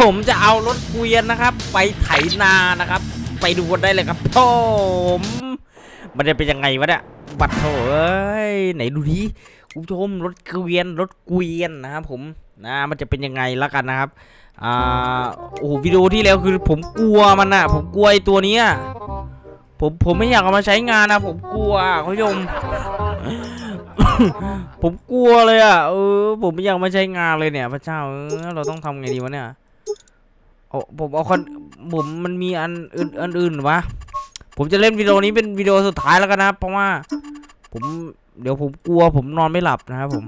ผมจะเอารถเกวียนนะครับ ไปไถนานะครับ ไปดูกันได้เลยครับผมมันจะเป็นยังไงวะเนี่ยบัตรโถเอ้ยไหนดูดิคุณผู้ชมรถเกวียนรถเกวียนนะครับผมนะมันจะเป็นยังไงละกันนะครับอ่าโอ้โหวิดีโอที่แล้วคือผมกลัวมันอะผมกลัวไอ้ตัวนี้ผมผมไม่อยากเอามาใช้งานนะผมกลัวคุณผู้ชมผมกลัวเลยอะเออผมไม่อยากมาใช้งานเลยเนี่ย พระเจ้าเออเราต้องทำไงดีวะเนี่ย อผมเอาคนผมมันมีอันอื่นอันอื่นวะผมจะเล่นวิดีโอนี้เป็นวิดีโอสุดท้ายแล้วกันนะเพราะว่า ผมเดี๋ยวผมกลัวผมนอนไม่หลับนะครับผม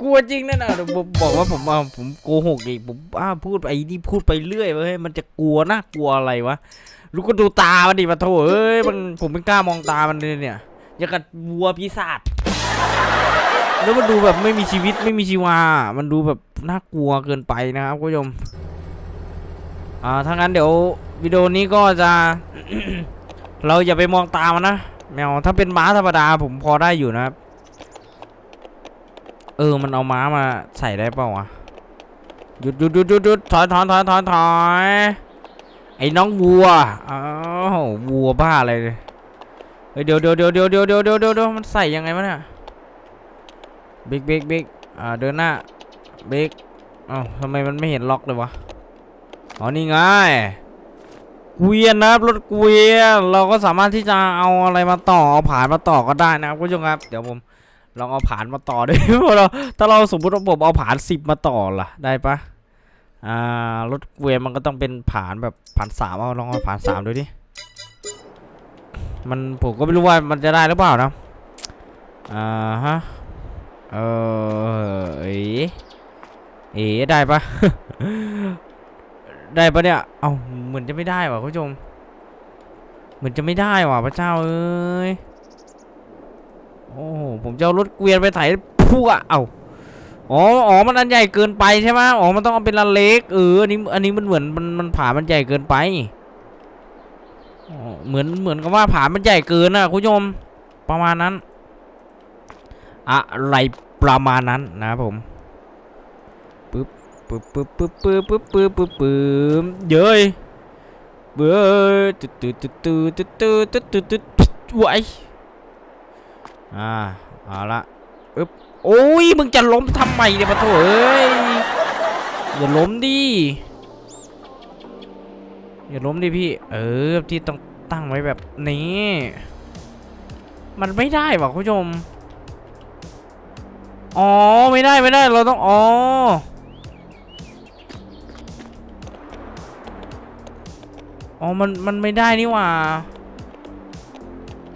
กลัวจริงนั่นน่ะเดี๋ยวผมบอกว่าผมอ่าผมโกหกอีกผมอ้าพูดไปนี่พูดไปเรื่อยเว้ยมันจะกลัวน่ากลัวอะไรวะลูกก็ดูตามันดิมาโถเอ้ยมันผมไม่กล้ามองตามันเลยเนี่ย อย่ากับวัวปีศาจ แล้วมันดูแบบไม่มีชีวิตไม่มีชีวา มันดูแบบน่ากลัวเกินไปนะครับคุณผู้ชม อ่าถ้างั้นเดี๋ยววิดีโอนี้ก็จะ เราอย่าไปมองตามันนะแมวถ้าเป็นม้าธรรมดาผมพอได้อยู่นะครับ เออมันเอาม้ามาใส่ได้เปล่าวะหยุดหยุดหยุดหยุดหยุดถอยถอยถอยถอยถอยไอ้น้องวัวอ้าววัวบ้าอะไรเลยเดี๋ยวเดี๋ยวเดี๋ยวเดี๋ยวเดี๋ยวเดี๋ยวเดี๋ยวมันใส่ยังไงมันอะ บิ๊กบิ๊กบิ๊กอ่าเดินหน้าบิ๊กอ้าวทำไมมันไม่เห็นล็อกเลยวะอ๋อนี่ไงเกวียนนะครับรถเกวียนเราก็สามารถที่จะเอาอะไรมาต่อเอาผ่านมาต่อก็ได้นะครับคุณผู้ชมครับ เดี๋ยวผมลองเอาผ่านมาต่อด้วยเราถ้าเราสมมติว่าผมเอาผ่านสิบมาต่อล่ะได้ปะอ่ารถเกวียนมันก็ต้องเป็นผ่านแบบผ่านสามเอาลองเอาผ่านสามดูดิมันผมก็ไม่รู้ว่ามันจะได้หรือเปล่านะอ่าฮะ เออเอ๋เอ๋ได้ปะได้ปะเนี่ย เอาเหมือนจะไม่ได้ว่ะคุณผู้ชม เหมือนจะไม่ได้ว่ะพระเจ้าเอ้ย โอ้ผมจะเอารถเกวียนไปไถพุ่อะเอาอ๋อ อ๋อ มันอันใหญ่เกินไปใช่ไหมอ๋อ มันต้องเอาเป็นอันเล็ก เออ อันนี้ อันนี้มันเหมือน มัน มันผามันใหญ่เกินไปอ๋อเหมือน เหมือนกับว่าผามันใหญ่เกินนะคุณผู้ชม ประมาณนั้น อะไรประมาณนั้นนะครับผมปึ๊บปึ๊บปึ๊บปึ๊บปึ๊บปึ๊บปึ๊บปึ๊บปึ๊บเย้ยเบ้อตึ๊ดตึ๊ดตึ๊ดตึ๊ดตึ๊ดตึ๊ดตึ๊ดตึ๊ดตึ๊ดไว้อ่าเอาละปึ๊บโอ้ยมึงจะล้มทำไมเนี่ยปะโถเอ้ยอย่าล้มดิอย่าล้มดิพี่ เออที่ต้องตั้งไว้แบบนี้ มันไม่ได้ว่ะคุณผู้ชม อ๋อไม่ได้ไม่ได้เราต้องอ๋ออ๋อมันมันไม่ได้นี่หว่า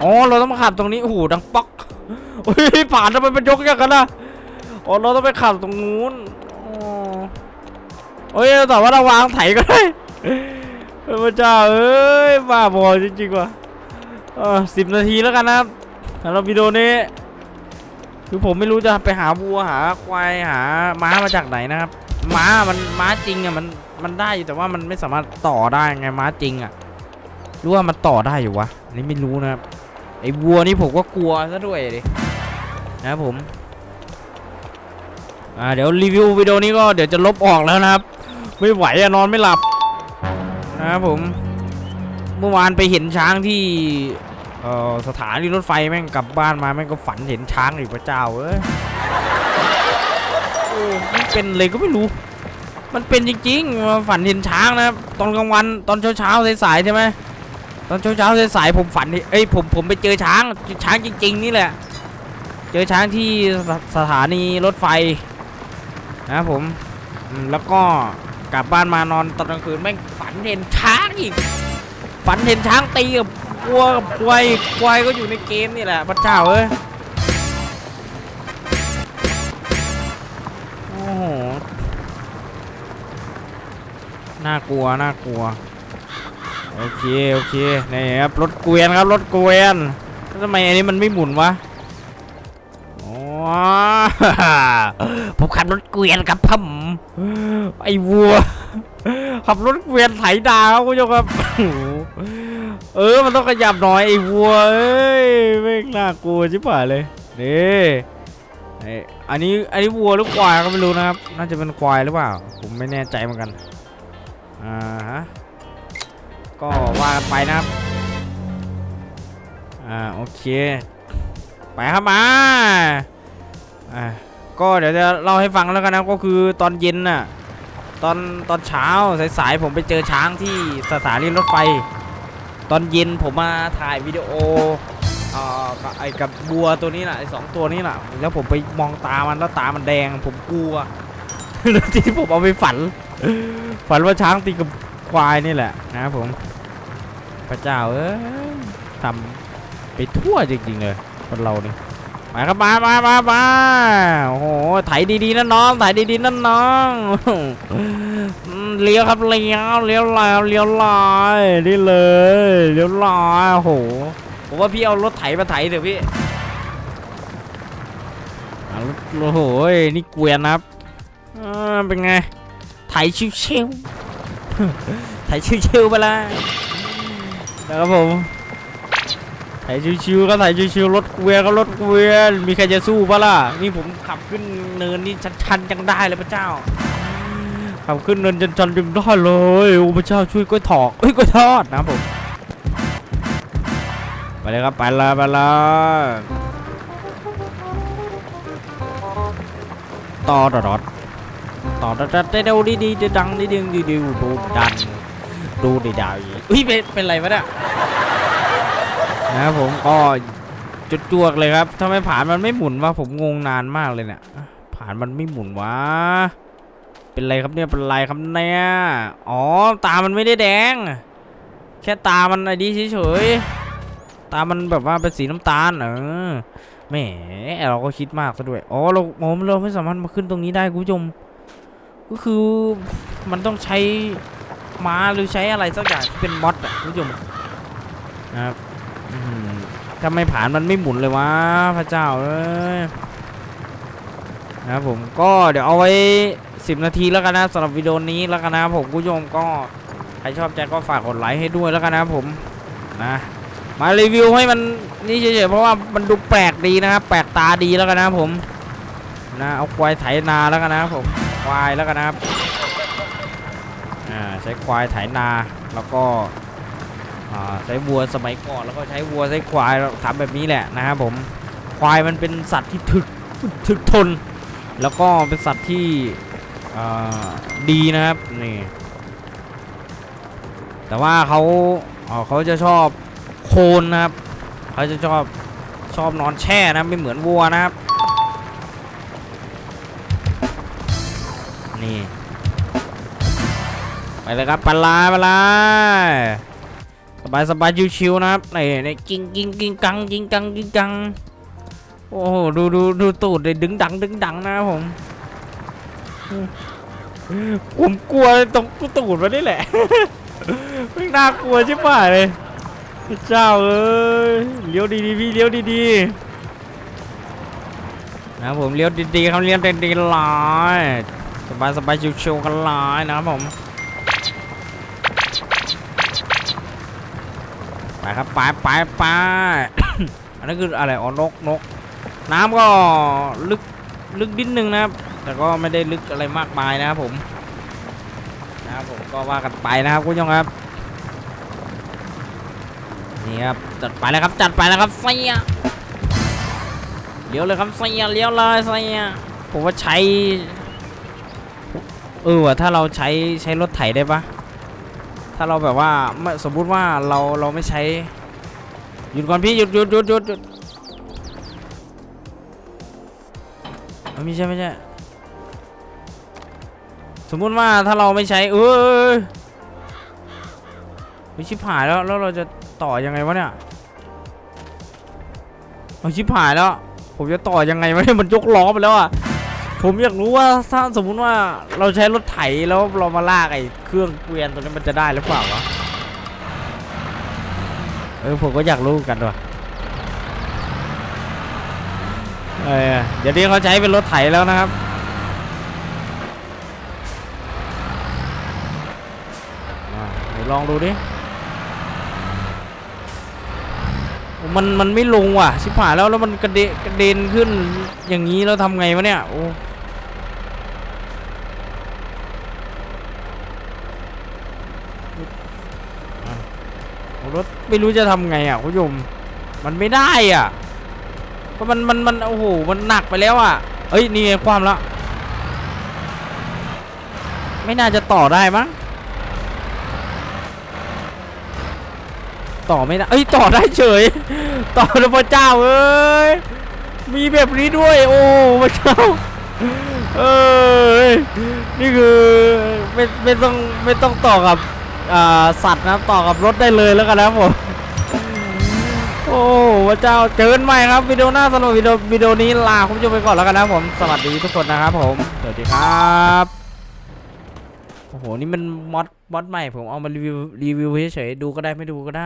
อ๋อเราต้องมาขับตรงนี้โอ้โหดังป๊อกโอ้ยผ่านทำไมมันยกอย่างกันล่ะอ๋อเราต้องไปขับตรงนู้นโอ้ยแต่ว่าเราวางไถก็ได้พระเจ้าเอ้ยบ้าบอจริงๆว่ะเออสิบนาทีแล้วกันนะครับสำหรับวิดีโอนี้ คือผมไม่รู้จะไปหาวัวหาควายหาม้ามาจากไหนนะครับ ม้ามันม้าจริงอะมันมันได้อยู่แต่ว่ามันไม่สามารถต่อได้ไงม้าจริงอะรู้ว่ามันต่อได้อยู่วะอันนี้ไม่รู้นะครับไอ้วัวนี่ผมก็กลัวซะด้วยดินะครับผมอ่าเดี๋ยวรีวิววิดีโอนี้ก็เดี๋ยวจะลบออกแล้วนะครับ ไม่ไหวอะนอนไม่หลับนะครับผม เมื่อวานไปเห็นช้างที่ ออสถานีรถไฟแม่งกลับบ้านมาแม่งก็ฝันเห็นช้างอีกพระเจ้าเอ้ยโอ้มันเป็นเลยก็ไม่รู้ มันเป็นจริงๆมาฝันเห็นช้างนะตอนกลางวันตอนเช้าเช้าๆสายๆใช่ไหมตอนเช้าเช้าๆสายๆผมฝันเอ้ยผมผมไปเจอช้างช้างจริง ๆ นี่แหละ เจอช้างที่สถานีรถไฟนะผมแล้วก็กลับบ้านมานอนตอนกลางคืนแม่งฝันเห็นช้างอีก ฝันเห็นช้างตีกับ วัวกับควายควายก็อยู่ในเกมนี่แหละพระเจ้าเอ้ยโอ้โหน่ากลัวน่ากลัวโอเคโอเคนี่ครับรถเกวียนครับรถเกวียนทำไมอันนี้มันไม่หมุนวะผมขับรถเกวียนครับผมไอ้วัวขับรถเกวียนไถดาครับคุณผู้ชมครับ เออ มันต้องขยับหน่อยไอ้วัวเอ้ยไม่น่ากลัวชิบหายเลยนี่ไออันนี้อันนี้วัวหรือควายก็ไม่รู้นะครับ น่าจะเป็นควายหรือเปล่า ผมไม่แน่ใจเหมือนกัน อ่าฮะ ก็ว่ากันไปนะครับ อ่าโอเค ไปครับมา อ่าก็เดี๋ยวจะเล่าให้ฟังแล้วกันนะก็คือตอนเย็นน่ะตอนตอนเช้าสายๆผมไปเจอช้างที่สถานีรถไฟ ตอนเย็นผมมาถ่ายวิดีโออ่อกับไอ้กับบัวตัวนี้แหละไอ้สองตัวนี้แหละแล้วผมไปมองตามันแล้วตามันแดง ผมกลัวแล้วทีนี้ผมเอาไปฝัน ฝันว่าช้างตีกับควายนี่แหละนะครับผมพระเจ้าเอ้ยทำไปทั่วจริงๆเลยคนเรานี่มาครับมามามามาโอ้โหไถดีๆนะน้องไถดีๆนะน้อง เลี้ยวครับเลี้ยวเลี้ยวลายเลี้ยวลายนี่เลยเลี้ยวลายโอ้โหผมว่าพี่เอารถไถมาไถเถอะพี่รถโอ้โหนี่เกวียนครับเป็นไงไถชิวๆไถชิวๆไปลยนะครับผมไถชิวๆก็ไถชิวๆรถเกวียนก็รถเกวียนมีใครจะสู้ปะล่ะนี่ผมขับขึ้นเนินนี่ชันๆยังได้เลยพระเจ้า ขับขึ้นเนินชันๆยังได้เลยโอ้พระเจ้าช่วยกล้วยถอกเอ้ยกล้วยทอดนะผมไปเลยครับไปเลยไปเลยต่อดอดต่อดอดเดวดีดีดีดังดีดึงดีดีดูดันดูดีดาวอุ้ยเป็นเป็นไรวะเนี่ยนะครับผมก็จุดจวกเลยครับถ้าไมผ่านมันไม่หมุนวะผมงงนานมากเลยเนี่ยผ่านมันไม่หมุนวะ เป็นไรครับเนี่ยเป็นไรครับเนี่ยอ๋อตามันไม่ได้แดง แค่ตามันไอ้ดีเฉยๆตามันแบบว่าเป็นสีน้ำตาลเออแหมเราก็คิดมากซะด้วยอ๋อเราโอ้เราไม่สามารถมาขึ้นตรงนี้ได้คุณผู้ชมก็คือมันต้องใช้ม้าหรือใช้อะไรสักอย่างที่เป็นมอดอะคุณผู้ชมนะครับถ้าไม่ผ่านมันไม่หมุนเลยวะพระเจ้าเอ้ยนะครับผมก็เดี๋ยวเอาไว้ 10 นาทีแล้วกันนะสำหรับวิดีโอนี้แล้วกันนะผมผู้ชมก็ใครชอบใจก็ฝากกดไลค์ให้ด้วยแล้วกันนะผมนะมารีวิวให้มันนี่เฉยๆเพราะว่ามันดูแปลกดีนะครับแปลกตาดีแล้วกันนะผมนะเอาควายไถนาแล้วกันนะครับผมควายแล้วกันนะครับอ่าใช้ควายไถนาแล้วก็อ่าใช้วัวสมัยก่อนแล้วก็ใช้วัวใช้ควายทำแบบนี้แหละนะครับผมควายมันเป็นสัตว์ที่ถึกถึกทน แล้วก็เป็นสัตว์ที่ ดีนะครับนี่ แต่ว่าเขาเขาจะชอบโคนนะครับเขาจะชอบชอบนอนแช่นะไม่เหมือนวัวนะครับ นี่ไปเลยครับปลาปลาสบายสบายชิวๆนะครับนี่นี่กิ้งกิ้งกิ้งกังกิ้งกังกิ้งกังโอ้โหดูดูดูตูดเลยดึงดังดึงดังนะครับผม ผมกลัวตรงตูดมันนี่แหละไม่น่ากลัวใช่ป่ะเลยพระเจ้าเอ้ยเลี้ยวดีๆพี่เลี้ยวดีๆนะครับผมเลี้ยวดีๆเขาเลี้ยวดีๆเลยสบายสบายชิวๆกันเลยนะครับผมไปครับไปไปไปอันนั้นคืออะไรอ๋อนกนกน้ำก็ลึกลึกนิดนึงนะครับ แต่ก็ไม่ได้ลึกอะไรมากมายนะครับผมนะครับผมก็ว่ากันไปนะครับคุณผู้ชมครับนี่ครับจัดไปแล้วครับจัดไปแล้วครับเสียเลี้ยวเลยครับเสียเลี้ยวเลยเสียผมว่าใช้เออว่ะถ้าเราใช้ใช้รถไถได้ปะถ้าเราแบบว่าไม่สมมุติว่าเราเราไม่ใช้หยุดก่อนพี่หยุดหยุดหยุดหยุดไม่ใช่ไม่ใช่ สมมุติว่าถ้าเราไม่ใช้เออไม่ชิบหายแล้วแล้วเราจะต่อยังไงวะเนี่ยเอาชิบหายแล้ว ผมจะต่อยังไงวะเนี่ยมันยกล้อไปแล้วอะผมอยากรู้ว่าถ้าสมมุติว่าเราใช้รถไถแล้วเรามาลากไอ้เครื่องเกวียนตัวนี้มันจะได้หรือเปล่าวะเออผมก็อยากรู้กันว่ะเออเดี๋ยวนี้เขาใช้เป็นรถไถแล้วนะครับ ลองดูดิมันมันไม่ลงว่ะ ชิบหายแล้วแล้วมันกระเดกระเด็นขึ้นอย่างนี้แล้วทำไงวะเนี่ยโอ้รถไม่รู้จะทำไงอะคุณผู้ชมมันไม่ได้อะก็มันมันมันโอ้โหมันหนักไปแล้วอะเอ้ยนี่ไงความล้วไม่น่าจะต่อได้มั้ง ต่อไม่ได้เอ้ยต่อได้เฉย ต่อแล้วพระเจ้าเอ้ยมีแบบนี้ด้วย โอ้พระเจ้าเอ้ยนี่คือไม่ไม่ต้องไม่ต้องต่อกับอ่าสัตว์นะต่อกับรถได้เลยแล้วกันนะผมโอ้พระเจ้าเจอกันใหม่ครับวิดีโอหน้าสำหรับวิดีโอวิดีโอนี้ลาคุณผู้ชมไปก่อนแล้วกันนะผมสวัสดีทุกคนนะครับผมสวัสดีครับโอ้โหนี่มันมอดมอดใหม่ผมเอามารีวิวรีวิวเฉยๆดูก็ได้ไม่ดูก็ได้